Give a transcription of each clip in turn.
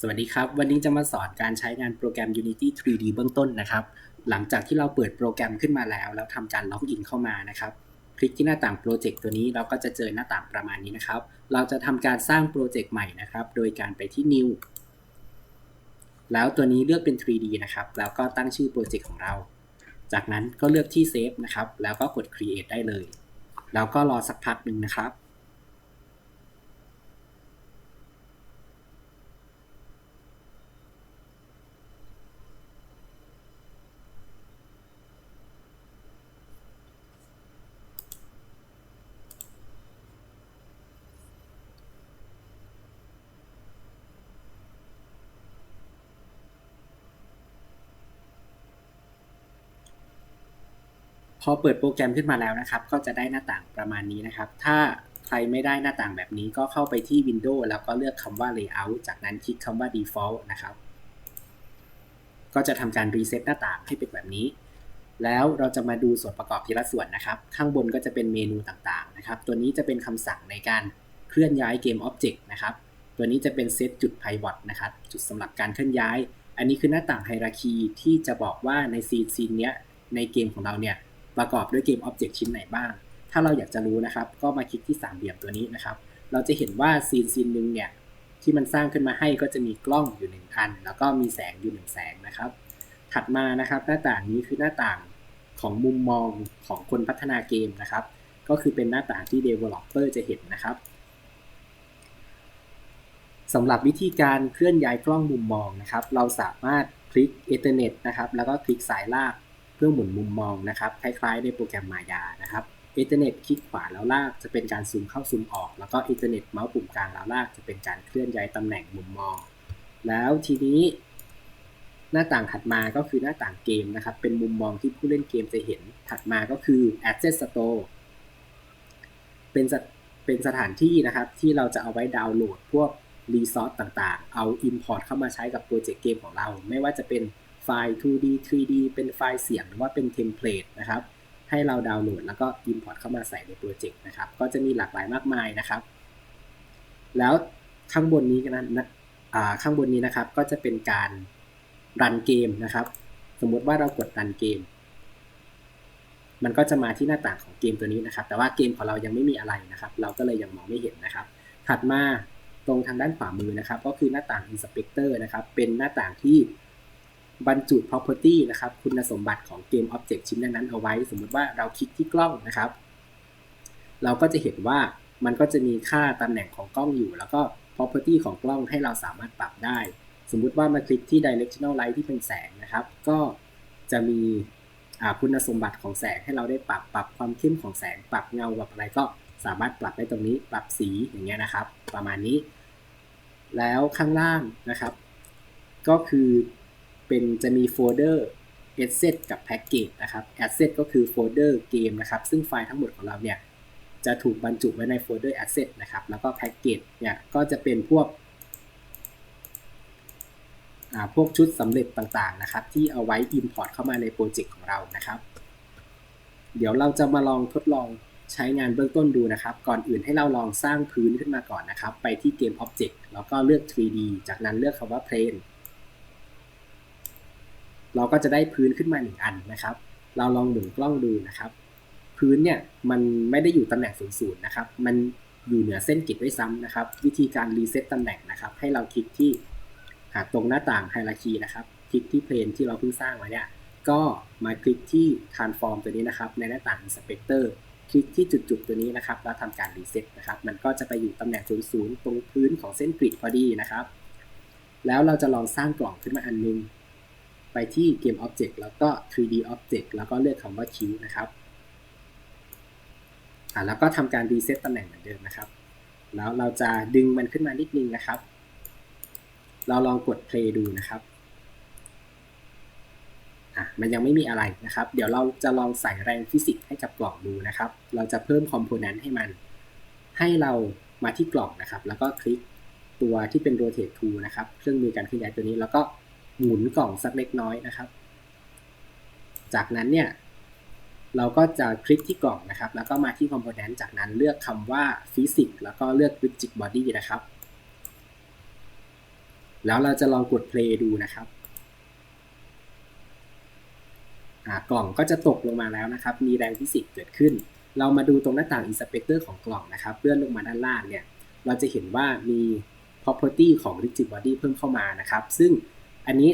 สวัสดีครับ วันนี้จะมาสอนการใช้งานโปรแกรม Unity 3D เบื้องต้นนะครับ หลังจากที่เราเปิดโปรแกรมขึ้นมาแล้ว แล้วทำการล็อกอินเข้ามานะครับ คลิกที่หน้าต่างโปรเจกต์ตัวนี้เราก็จะเจอหน้าต่างประมาณนี้นะครับ เราจะทำการสร้างโปรเจกต์ใหม่นะครับ โดยการไปที่ New แล้วตัวนี้เลือกเป็น 3D นะครับ แล้วก็ตั้งชื่อโปรเจกต์ของเรา จากนั้นก็เลือกที่ Save นะครับ แล้วก็กด Create ได้เลย แล้วก็รอสักพักหนึ่งนะครับ อเปิดโปรแกรมขึ้นมาแล้วนะครับ ก็จะได้หน้าต่างประมาณนี้นะครับ ถ้าใครไม่ได้หน้าต่างแบบนี้ก็เข้าไปที่ Windows แล้วก็เลือกคำว่า Layout จากนั้นคลิกคำว่า Default นะครับ ก็จะทำการรีเซ็ตหน้าต่างให้เป็นแบบนี้ แล้วเราจะมาดูส่วนประกอบทีละส่วนนะครับ ข้างบนก็จะเป็นเมนูต่างๆนะครับ ตัวนี้จะเป็นคำสั่งในการเคลื่อนย้ายเกม Object นะครับ ตัวนี้จะเป็นเซตจุด Pivot นะครับ จุดสำหรับการเคลื่อนย้าย อันนี้คือหน้าต่างไฮรักีที่จะบอกว่าในซีนซีนเนี้ยในเกมของเราเนี่ย ประกอบด้วยเกม Object ชิ้นไหนบ้าง ถ้าเราอยากจะรู้นะครับ ก็มาคลิกที่สามเหลี่ยมตัวนี้นะครับ เราจะเห็นว่าซีนซีนหนึ่งเนี่ยที่มันสร้างขึ้นมาให้ก็จะมีกล้องอยู่หนึ่งอัน แล้วก็มีแสงอยู่หนึ่งแสงนะครับ ถัดมานะครับ หน้าต่างนี้คือหน้าต่างของมุมมองของคนพัฒนาเกมนะครับ ก็คือเป็นหน้าต่างที่ Developer จะเห็นนะครับสำหรับวิธีการเคลื่อนย้ายกล้องมุมมองนะครับ เราสามารถคลิก Ethernet นะครับ แล้วก็คลิกสายลาก เพื่อหมุนมุมมองนะครับ คล้ายๆ ในโปรแกรมมายานะครับ Ethernet คลิกขวาแล้วลากจะเป็นการซูมเข้าซูมออก แล้วก็ Ethernet เมาส์ปุ่มกลางแล้วลากจะเป็นการเคลื่อนย้ายตำแหน่งมุมมอง แล้วทีนี้ หน้าต่างถัดมาก็คือหน้าต่างเกมนะครับ เป็นมุมมองที่ผู้เล่นเกมจะเห็น ถัดมาก็คือ Asset Store เป็นเป็นสถานที่นะครับที่เราจะเอาไว้ดาวน์โหลดพวกรีซอสต่างๆ เอา Import เข้ามาใช้กับโปรเจกต์เกมของเรา ไม่ว่าจะเป็น ไฟล์ 2D 3D เป็นไฟล์เสียงหรือว่าเป็นเทมเพลตนะครับ ให้เราดาวน์โหลดแล้วก็ Import เข้ามาใส่ในโปรเจกต์นะครับ ก็จะมีหลากหลายมากมายนะครับ แล้วข้างบนนี้นะข้างบนนี้นะครับ ก็จะเป็นการรันเกมนะครับ สมมติว่าเรากดรันเกม มันก็จะมาที่หน้าต่างของเกมตัวนี้นะครับ แต่ว่าเกมของเรายังไม่มีอะไรนะครับ เราก็เลยยังมองไม่เห็นนะครับ ถัดมาตรงทางด้านขวามือนะครับ ก็คือหน้าต่าง Inspector นะครับ เป็นหน้าต่างที่ บรรจุ property นะครับ คุณสมบัติของเกม object ชิ้นนั้นๆเอาไว้ สมมติว่าเราคลิกที่กล้องนะครับ เราก็จะเห็นว่ามันก็จะมีค่าตำแหน่งของกล้องอยู่ แล้วก็ property ของกล้องให้เราสามารถปรับได้ สมมุติว่ามาคลิกที่ directional light ที่เป็นแสงนะครับ ก็จะมีคุณสมบัติของแสงให้เราได้ปรับปรับความเข้มของแสง ปรับเงาแบบอะไรก็สามารถปรับได้ตรงนี้ปรับสีอย่างเงี้ยนะครับ ประมาณนี้ แล้วข้างล่างนะครับ ก็คือ เป็นจะมีโฟลเดอร์ asset กับ package นะครับ asset ก็คือโฟลเดอร์เกมนะครับ ซึ่งไฟล์ทั้งหมดของเราเนี่ย จะถูกบรรจุไว้ในโฟลเดอร์ asset นะครับ แล้วก็ package เนี่ย ก็จะเป็นพวกพวกชุดสำเร็จต่างๆนะครับ ที่เอาไว้ import เข้ามาในโปรเจกต์ของเรานะครับ เดี๋ยวเราจะมาลองทดลองใช้งานเบื้องต้นดูนะครับ ก่อนอื่นให้เราลองสร้างพื้นขึ้นมาก่อนนะครับ ไปที่เกม Object แล้วก็เลือก 3D จากนั้นเลือกคำว่า Plane เราก็จะได้พื้นขึ้นมาหนึ่งอันนะครับ เราลองหมุนกล้องดูนะครับ พื้นเนี่ยมันไม่ได้อยู่ตำแหน่งศูนย์ศูนย์นะครับ มันอยู่เหนือเส้นกริดด้วยซ้ำนะครับ วิธีการรีเซ็ตตำแหน่งนะครับ ให้เราคลิกที่ตรงหน้าต่างไฮรักีนะครับ คลิกที่เพลนที่เราเพิ่งสร้างไว้เนี่ย ก็มาคลิกที่ transform ตัวนี้นะครับ ในหน้าต่าง inspector คลิกที่จุดๆตัวนี้นะครับ แล้วทำการรีเซ็ตนะครับ มันก็จะไปอยู่ตำแหน่งศูนย์ศูนย์ตรงพื้นของเส้นกริดพอดีนะครับ แล้วเราจะลองสร้างกล่องขึ้นมาอันนึง ไปที่เกม Object แล้วก็ 3D Object แล้วก็เลือกคำว่า Q นะครับอ่าแล้วก็ทำการรีเซ็ตตำแหน่งเหมือนเดิมนะครับ แล้วเราจะดึงมันขึ้นมานิดนึงนะครับ เราลองกด play ดูนะครับอะมันยังไม่มีอะไรนะครับ เดี๋ยวเราจะลองใส่แรงฟิสิกส์ให้กับกล่องดูนะครับ เราจะเพิ่มคอมโพเนนต์ให้มัน ให้เรามาที่กล่องนะครับ แล้วก็คลิกตัวที่เป็น rotate tool นะครับ เครื่องมือการขยายตัวนี้ แล้วก็ หมุนกล่องสักเล็กน้อยนะครับ จากนั้นเนี่ยเราก็จะคลิกที่กล่องนะครับ แล้วก็มาที่คอมโพเนนต์จากนั้นเลือกคำว่าฟิสิกส์แล้วก็เลือก rigid body นะครับ แล้วเราจะลองกด play ดูนะครับกล่องก็จะตกลงมาแล้วนะครับ มีแรงฟิสิกส์เกิดขึ้น เรามาดูตรงหน้าต่าง inspector ของกล่องนะครับเลื่อนลงมาด้านล่างเนี่ย เราจะเห็นว่ามี property ของ rigid body เพิ่มเข้ามานะครับ ซึ่ง อันนี้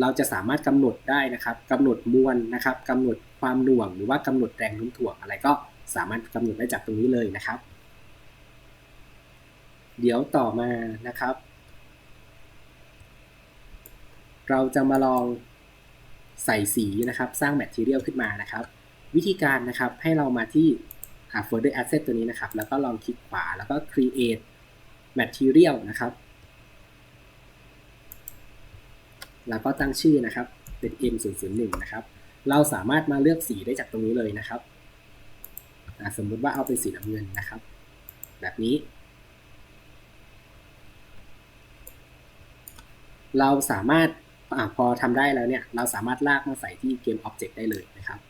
เราจะสามารถกำหนดได้นะครับกำหนดมวลนะครับกำหนดความหน่วง หรือว่ากำหนดแรงโน้มถ่วงอะไรก็สามารถกำหนดได้จากตรงนี้เลยนะครับ เดี๋ยวต่อมานะครับ เราจะมาลองใส่สีนะครับสร้างแมทเทียลขึ้นมานะครับ วิธีการนะครับให้เรามาที่ folder asset ตัวนี้นะครับ แล้วก็ลองคลิกขวาแล้วก็ create material นะครับ แล้วก็ตั้งชื่อนะครับเป็น m 0 0 1นะครับ เราสามารถมาเลือกสีได้จากตรงนี้เลยนะครับสมมุติว่าเอาเป็นสีน้ำเงินนะครับ แบบนี้ เราสามารถอพอทำได้แล้วเนี่ย เราสามารถลากมาใส่ที่เกม Object ได้เลยนะครับ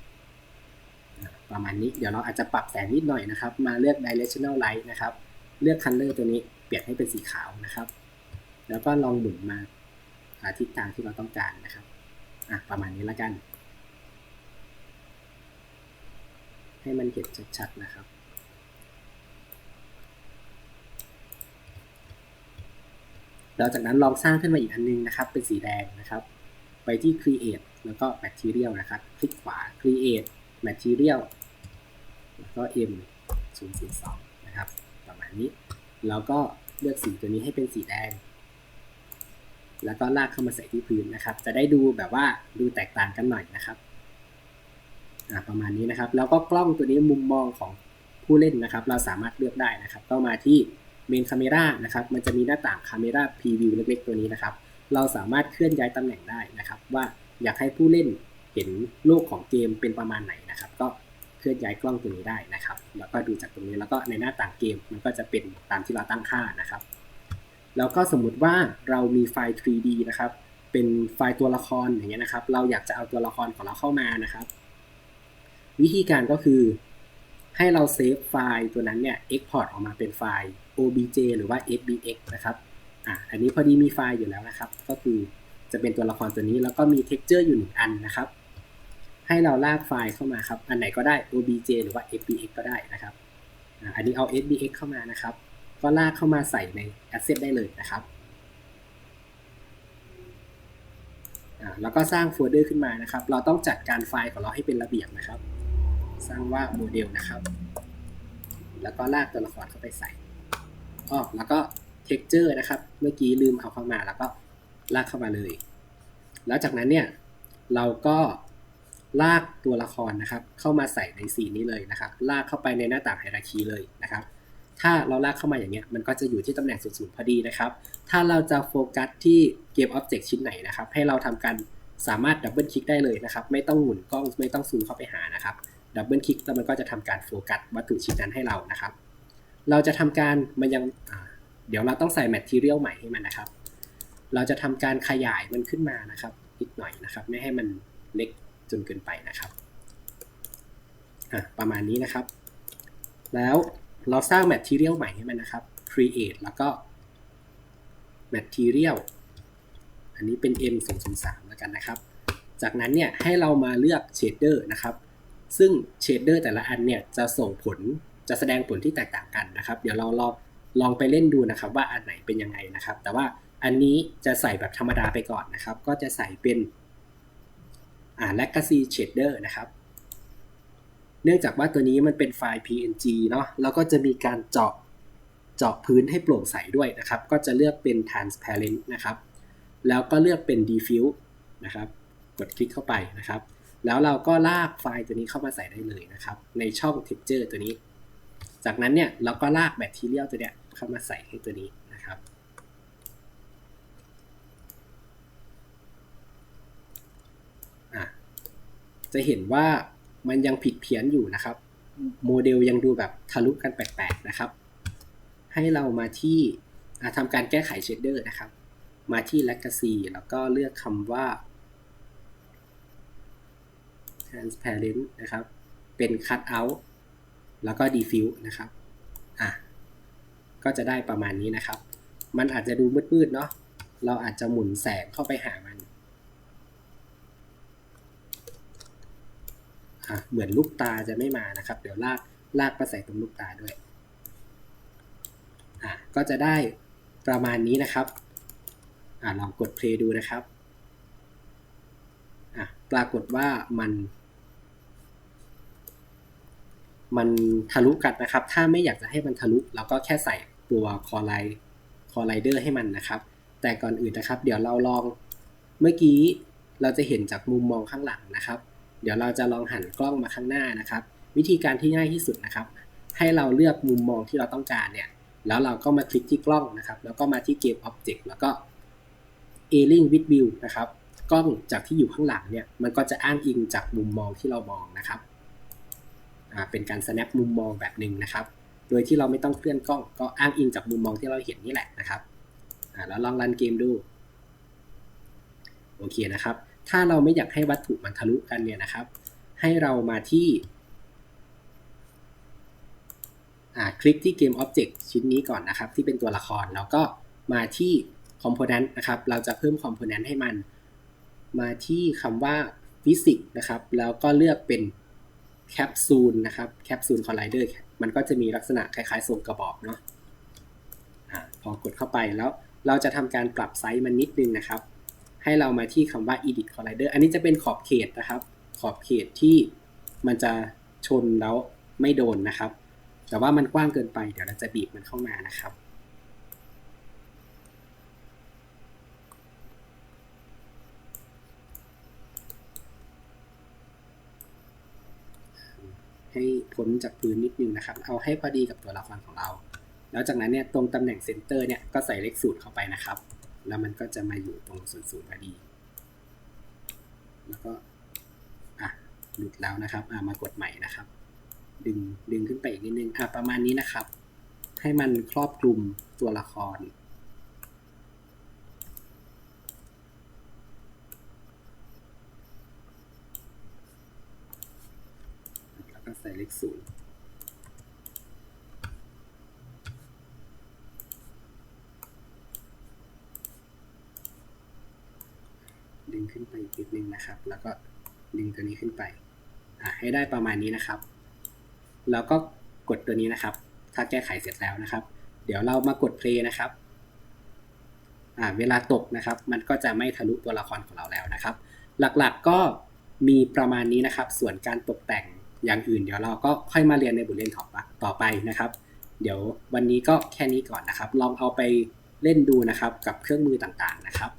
ประมาณนี้เดี๋ยวเราอาจจะปรับแสงนิดหน่อยนะครับ มาเลือก Directional Light นะครับ เลือก Color ตัวนี้เปลี่ยนให้เป็นสีขาวนะครับ แล้วก็ลองหมุนมา หาทิศทางที่เราต้องการนะครับอะประมาณนี้แล้วกัน ให้มันเห็นชัดๆนะครับแล้วจากนั้นลองสร้างขึ้นมาอีกอันนึงนะครับ เป็นสีแดงนะครับ ไปที่ create แล้วก็ material นะครับ คลิกขวา create material แล้วก็ m 0 0 2นะครับ ประมาณนี้ แล้วก็เลือกสีตัวนี้ให้เป็นสีแดง แล้วก็ลากเข้ามาใส่ที่พื้นนะครับ จะได้ดูแบบว่าดูแตกต่างกันหน่อยนะครับประมาณนี้นะครับ แล้วก็กล้องตัวนี้มุมมองของผู้เล่นนะครับ เราสามารถเลือกได้นะครับ ก็มาที่เมนคาเมรานะครับ มันจะมีหน้าต่างคาเมราพรีวิวเล็กๆ ตัวนี้นะครับ เราสามารถเคลื่อนย้ายตำแหน่งได้นะครับ ว่าอยากให้ผู้เล่นเห็นโลกของเกมเป็นประมาณไหนนะครับ ก็เคลื่อนย้ายกล้องตัวนี้ได้นะครับ แล้วก็ดูจากตรงนี้แล้วก็ในหน้าต่างเกมมันก็จะเป็นตามที่เราตั้งค่านะครับ แล้วก็สมมุติว่าเรามีไฟล์ 3D นะครับ เป็นไฟล์ตัวละครอย่างเงี้ยนะครับ เราอยากจะเอาตัวละครของเราเข้ามานะครับ วิธีการก็คือ ให้เราเซฟไฟล์ตัวนั้นเนี่ย export ออกมาเป็นไฟล์ obj หรือว่า sbx นะครับ อะ อันนี้พอดีมีไฟล์อยู่แล้วนะครับ ก็คือจะเป็นตัวละครตัวนี้แล้วก็มี texture อยู่หนึ่งอันนะครับ ให้เราลากไฟล์เข้ามาครับ อันไหนก็ได้ obj หรือว่า sbx ก็ได้นะครับอะอันนี้เอา sbx เข้ามานะครับ ก็ลากเข้ามาใส่ใน asset ได้เลยนะครับแล้วก็สร้างโฟลเดอร์ขึ้นมานะครับ เราต้องจัดการไฟล์ของเราให้เป็นระเบียบนะครับ สร้างว่าโมเดลนะครับ แล้วก็ลากตัวละครเข้าไปใส่อ๋อแล้วก็ texture นะครับ เมื่อกี้ลืมเอาเข้ามาแล้วก็ลากเข้ามาเลย แล้วจากนั้นเนี่ยเราก็ลากตัวละครนะครับ เข้ามาใส่ในสีนี้เลยนะครับ ลากเข้าไปในหน้าต่างไฮรักีเลยนะครับ ถ้าเราลากเข้ามาอย่างเงี้ยมันก็จะอยู่ที่ตำแหน่งศูนย์พอดีนะครับ ถ้าเราจะโฟกัสที่เกมออบเจกต์ชิ้นไหนนะครับ ให้เราทำการสามารถดับเบิลคลิกได้เลยนะครับ ไม่ต้องหมุนกล้องไม่ต้องซูมเข้าไปหานะครับดับเบิลคลิกแล้วมันก็จะทำการโฟกัสวัตถุชิ้นนั้นให้เรานะครับ เราจะทำการมันยังเดี๋ยวเราต้องใส่แมทเทียลใหม่ให้มันนะครับ เราจะทำการขยายมันขึ้นมานะครับนิดหน่อยนะครับ ไม่ให้มันเล็กจนเกินไปนะครับประมาณนี้นะครับ แล้ว เราสร้างแมทเทียลใหม่ให้มันนะครับ create แล้วก็ material อันนี้เป็น m 2 0 3แล้วกันนะครับ จากนั้นเนี่ยให้เรามาเลือกเชดเดอร์นะครับ ซึ่งเชดเดอร์แต่ละอันเนี่ยจะส่งผล จะแสดงผลที่แตกต่างกันนะครับ เดี๋ยวเราลองลองไปเล่นดูนะครับว่าอันไหนเป็นยังไงนะครับ แต่ว่าอันนี้จะใส่แบบธรรมดาไปก่อนนะครับ ก็จะใส่เป็นอ่า legacy shader นะครับ เนื่องจากว่าตัวนี้มันเป็นไฟล์ png เนาะแล้วก็จะมีการเจาะเจาะพื้นให้โปร่งใสด้วยนะครับ ก็จะเลือกเป็น transparent นะครับ แล้วก็เลือกเป็น diffuse นะครับ กดคลิกเข้าไปนะครับ แล้วเราก็ลากไฟล์ตัวนี้เข้ามาใส่ได้เลยนะครับ ในช่อง texture ตัวนี้ จากนั้นเนี่ยเราก็ลากแบตทีเรียลตัวเนี้ยเข้ามาใส่ให้ตัวนี้นะครับ จะเห็นว่า มันยังผิดเพี้ยนอยู่นะครับ โมเดลยังดูแบบทะลุกันแปลกๆนะครับ ให้เรามาที่ทำการแก้ไขเชดเดอร์นะครับ มาที่ Legacy แล้วก็เลือกคำว่า transparent นะครับ เป็น cut out แล้วก็ diffuse นะครับ อะ ก็จะได้ประมาณนี้นะครับ มันอาจจะดูมืดๆเนาะ เราอาจจะหมุนแสงเข้าไปหามัน อะเหมือนลูกตาจะไม่มานะครับ เดี๋ยวลากลากไปใส่ตรงลูกตาด้วยอะก็จะได้ประมาณนี้นะครับอะลองกดเพลย์ดูนะครับอะปรากฏว่ามัน มันทะลุกันนะครับ ถ้าไม่อยากจะให้มันทะลุเราก็แค่ใส่ตัวคอไลคอไลเดอร์ให้มันนะครับ แต่ก่อนอื่นนะครับ เดี๋ยวเราลองเมื่อกี้เราจะเห็นจากมุมมองข้างหลังนะครับ เดี๋ยวเราจะลองหันกล้องมาข้างหน้านะครับ วิธีการที่ง่ายที่สุดนะครับ ให้เราเลือกมุมมองที่เราต้องการเนี่ย แล้วเราก็มาคลิกที่กล้องนะครับ แล้วก็มาที่เกม Object แล้วก็ Airing with View นะครับ กล้องจากที่อยู่ข้างหลังเนี่ย มันก็จะอ้างอิงจากมุมมองที่เรามองนะครับเป็นการ snap มุมมองแบบหนึ่งนะครับ โดยที่เราไม่ต้องเคลื่อนกล้องก็อ้างอิงจากมุมมองที่เราเห็นนี่แหละนะครับแล้วลองรันเกมดู โอเคนะครับ ถ้าเราไม่อยากให้วัตถุมันทะลุกันเนี่ยนะครับ ให้เรามาที่คลิกที่เกม Object ชิ้นนี้ก่อนนะครับ ที่เป็นตัวละครแล้วก็มาที่ Component นะครับ เราจะเพิ่ม Component ให้มัน มาที่คำว่า Physics นะครับ แล้วก็เลือกเป็นแคปซูลนะครับแคปซูลคอลไลเดอร์มันก็จะมีลักษณะคล้ายๆทรงกระบอกเนาะอะพอกดเข้าไปแล้วเราจะทำการปรับไซส์มันนิดนึงนะครับ ให้เรามาที่คำว่า edit collider อันนี้จะเป็นขอบเขตนะครับ ขอบเขตที่มันจะชนแล้วไม่โดนนะครับ แต่ว่ามันกว้างเกินไป เดี๋ยวเราจะบีบมันเข้ามานะครับให้พ้นจากพื้นนิดนึงนะครับ เอาให้พอดีกับตัวละครของเรา แล้วจากนั้นเนี่ยตรงตำแหน่งเซนเตอร์เนี่ยก็ใส่เลขสูตรเข้าไปนะครับ แล้วมันก็จะมาอยู่ตรงศูนย์ศูนย์พอดี แล้วก็อะหลุดแล้วนะครับอะมากดใหม่นะครับ ดึงดึงขึ้นไปอีกนิดนึงอะประมาณนี้นะครับ ให้มันครอบคลุมตัวละครแล้วก็ใส่เลขศูนย์ ขึ้นไปอีกนิดนึงนะครับ แล้วก็ดึงตัวนี้ขึ้นไปอะให้ได้ประมาณนี้นะครับ แล้วก็กดตัวนี้นะครับ ถ้าแก้ไขเสร็จแล้วนะครับ เดี๋ยวเรามากด play นะครับอ่าเวลาตกนะครับ มันก็จะไม่ทะลุตัวละครของเราแล้วนะครับ หลักๆก็มีประมาณนี้นะครับ ส่วนการตกแต่งอย่างอื่น เดี๋ยวเราก็ค่อยมาเรียนในบทเรียนต่อไปนะครับ เดี๋ยววันนี้ก็แค่นี้ก่อนนะครับ ลองเอาไปเล่นดูนะครับกับเครื่องมือต่างๆนะครับ